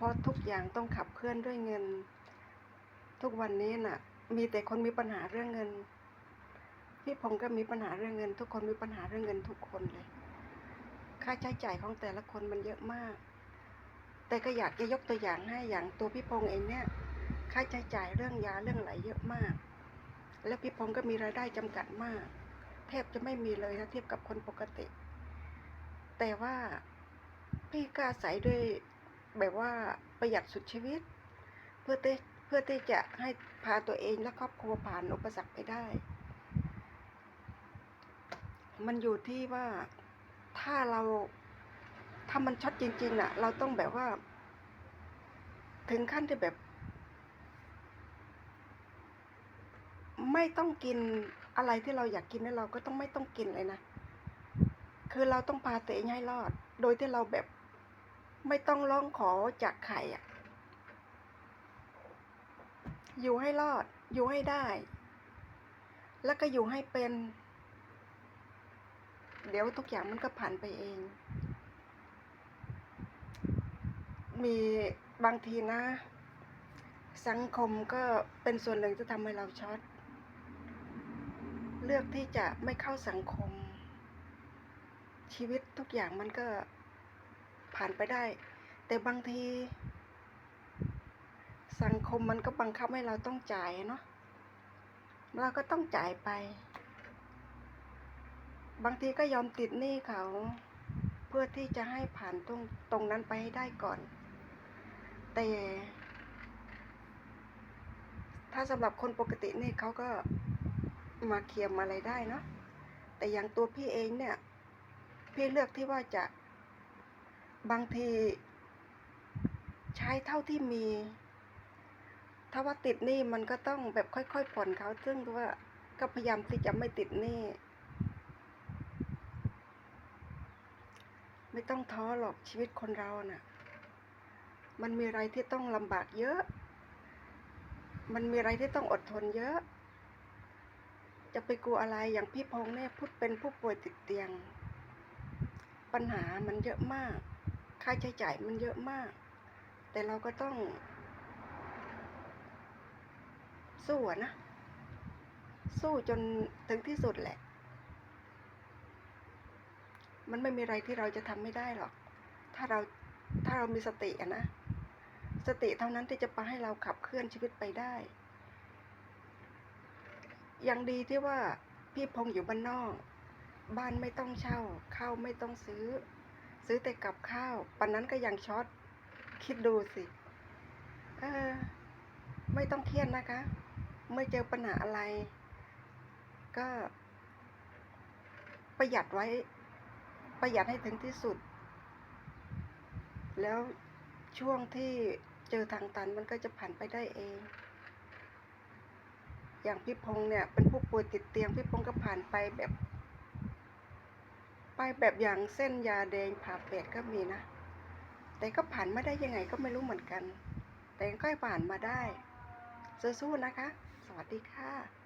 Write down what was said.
เพราะทุกอย่างต้องขับเคลื่อนด้วยเงิน ทุกวันนี้น่ะ มีแต่คนมีปัญหาเรื่องเงิน พี่พงศ์ก็มีปัญหาเรื่องเงิน ทุกคนมีปัญหาเรื่องเงินทุกคนเลย ค่าใช้จ่ายของแต่ละคนมันเยอะมาก แต่ก็อยากจะยกตัวอย่างให้อย่างตัวพี่พงศ์เองเนี่ย ค่าใช้จ่ายเรื่องยาเรื่องอะไรเยอะมาก แล้วพี่พงศ์ก็มีรายได้จำกัดมากแทบจะไม่มีเลยถ้าเทียบกับคนปกติ แต่ว่าพี่ก็อาศัยด้วย แบบว่าประหยัดสุดชีวิต เพื่อที่เพื่อที่จะให้พาตัวเองและครอบครัวผ่านอุปสรรคไปได้ มันอยู่ที่ว่าถ้าเราถ้ามันช็อตจริงๆน่ะ เราต้องแบบว่า ถึงขั้นที่แบบ ไม่ต้องกินอะไรที่เราอยากกินแล้วเราก็ต้องไม่ต้องกินเลยนะ คือเราต้องพาตัวเองให้รอด โดยที่เราแบบ ไม่ต้องร้องขอจากใครอะอยู่ให้รอด อยู่ให้ได้ แล้วก็อยู่ให้เป็น เดี๋ยวทุกอย่างมันก็ผ่านไปเอง มีบางทีนะ สังคมก็เป็นส่วนหนึ่งที่ทำให้เราช็อต เลือกที่จะไม่เข้าสังคม ชีวิตทุกอย่างมันก็ ผ่านไปได้ แต่บางที สังคมมันก็บังคับให้เราต้องจ่ายเนาะเราก็ต้องจ่ายไป บางทีก็ยอมติดหนี้เขา เพื่อที่จะให้ผ่านตรงตรงนั้นไปให้ได้ก่อน แต่ ถ้าสำหรับคนปกตินี่เขาก็มาเคลียร์มาอะไรได้เนาะแต่อย่างตัวพี่เองเนี่ย พี่เลือกที่ว่าจะ บางทีใช้เท่าที่มี ถ้าว่าติดหนี้มันก็ต้องแบบค่อยๆผ่อนเขา ซึ่งว่าก็พยายามที่จะไม่ติดหนี้ ไม่ต้องท้อหรอกชีวิตคนเราน่ะ มันมีอะไรที่ต้องลำบากเยอะ มันมีอะไรที่ต้องอดทนเยอะ จะไปกลัวอะไรอย่างพี่พงษ์เนี่ยพูดเป็นผู้ป่วยติดเตียง ปัญหามันเยอะมาก ค่าใช้จ่ายมันเยอะมาก แต่เราก็ต้อง สู้นะ สู้จนถึงที่สุดแหละ มันไม่มีอะไรที่เราจะทำไม่ได้หรอก ถ้าเราถ้าเรามีสติอะนะ สติเท่านั้นที่จะพาให้เราขับเคลื่อนชีวิตไปได้ อย่างดีที่ว่าพี่พงษ์อยู่บ้านนอก บ้านไม่ต้องเช่า ข้าวไม่ต้องซื้อ ซื้อแต่กับข้าวปันนั้นก็ยังช็อตคิดดูสิเออไม่ต้องเครียดนะคะ ไม่เจอปัญหาอะไร ก็ ประหยัดไว้ ประหยัดให้ถึงที่สุด แล้วช่วงที่เจอทางตันมันก็จะผ่านไปได้เอง อย่างพี่พงษ์เนี่ยเป็นผู้ป่วยติดเตียงพี่พงษ์ก็ผ่านไปแบบ ไปแบบอย่างเส้นยาแดงผ่าเป็ดก็มีนะ แต่ก็ผ่านมาได้ยังไงก็ไม่รู้เหมือนกัน แต่ก็ผ่านมาได้สู้ๆนะคะ สวัสดีค่ะ